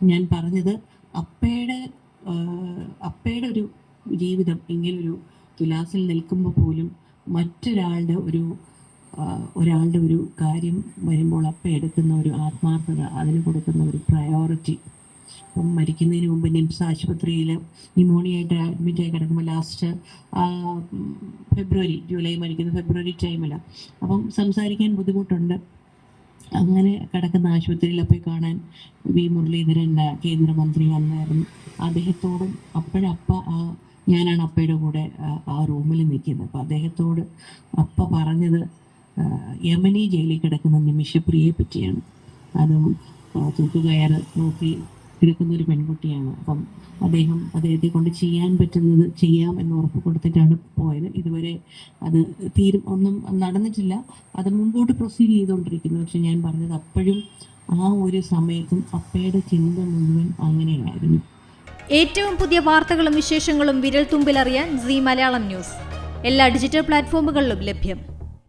ഞാൻ പറഞ്ഞത് അപ്പയുടെ അപ്പയുടെ ഒരു ജീവിതം ഇങ്ങനൊരു തുലാസിൽ നിൽക്കുമ്പോൾ പോലും മറ്റൊരാളുടെ ഒരു ഒരാളുടെ ഒരു കാര്യം വരുമ്പോൾ അപ്പ എടുക്കുന്ന ഒരു ആത്മാർത്ഥത അതിന് കൊടുക്കുന്ന ഒരു പ്രയോറിറ്റി അപ്പം മരിക്കുന്നതിന് മുമ്പ് നിംസ് ആശുപത്രിയിൽ ന്യൂമോണിയായിട്ട് അഡ്മിറ്റായി കിടക്കുമ്പോൾ ലാസ്റ്റ് ഫെബ്രുവരി ജൂലൈ മരിക്കുന്ന ഫെബ്രുവരി ടൈമിലാണ് അപ്പം സംസാരിക്കാൻ ബുദ്ധിമുട്ടുണ്ട്. അങ്ങനെ കിടക്കുന്ന ആശുപത്രിയിൽ പോയി കാണാൻ വി മുരളീധരൻ കേന്ദ്രമന്ത്രി വന്നായിരുന്നു. അദ്ദേഹത്തോടും അപ്പോഴപ്പ ആ ഞാനാണ് അപ്പയുടെ കൂടെ ആ, റൂമിൽ നിൽക്കുന്നത്. അപ്പോൾ അദ്ദേഹത്തോട് അപ്പ പറഞ്ഞത് യമനി ജയിലിൽ കിടക്കുന്ന നിമിഷപ്രിയെ പറ്റിയാണ്. അതും തൂക്കുകയർ നോക്കി കിടക്കുന്ന ഒരു പെൺകുട്ടിയാണ്. അപ്പം അദ്ദേഹം അദ്ദേഹത്തെ കൊണ്ട് ചെയ്യാൻ പറ്റുന്നത് ചെയ്യാം എന്ന് ഉറപ്പ് കൊടുത്തിട്ടാണ് പോയത്. ഇതുവരെ അത് തീരും ഒന്നും നടന്നിട്ടില്ല. അത് മുമ്പോട്ട് പ്രൊസീഡ് ചെയ്തുകൊണ്ടിരിക്കുന്നു. പക്ഷെ ഞാൻ പറഞ്ഞത് അപ്പോഴും ആ ഒരു സമയത്തും അപ്പയുടെ ചിന്ത മുഴുവൻ അങ്ങനെയായിരുന്നു. ഏറ്റവും പുതിയ വാർത്തകളും വിശേഷങ്ങളും വിരൽ തുമ്പിലറിയാൻ സി മലയാളം ന്യൂസ്. എല്ലാ ഡിജിറ്റൽ പ്ലാറ്റ്ഫോമുകളിലും ലഭ്യം.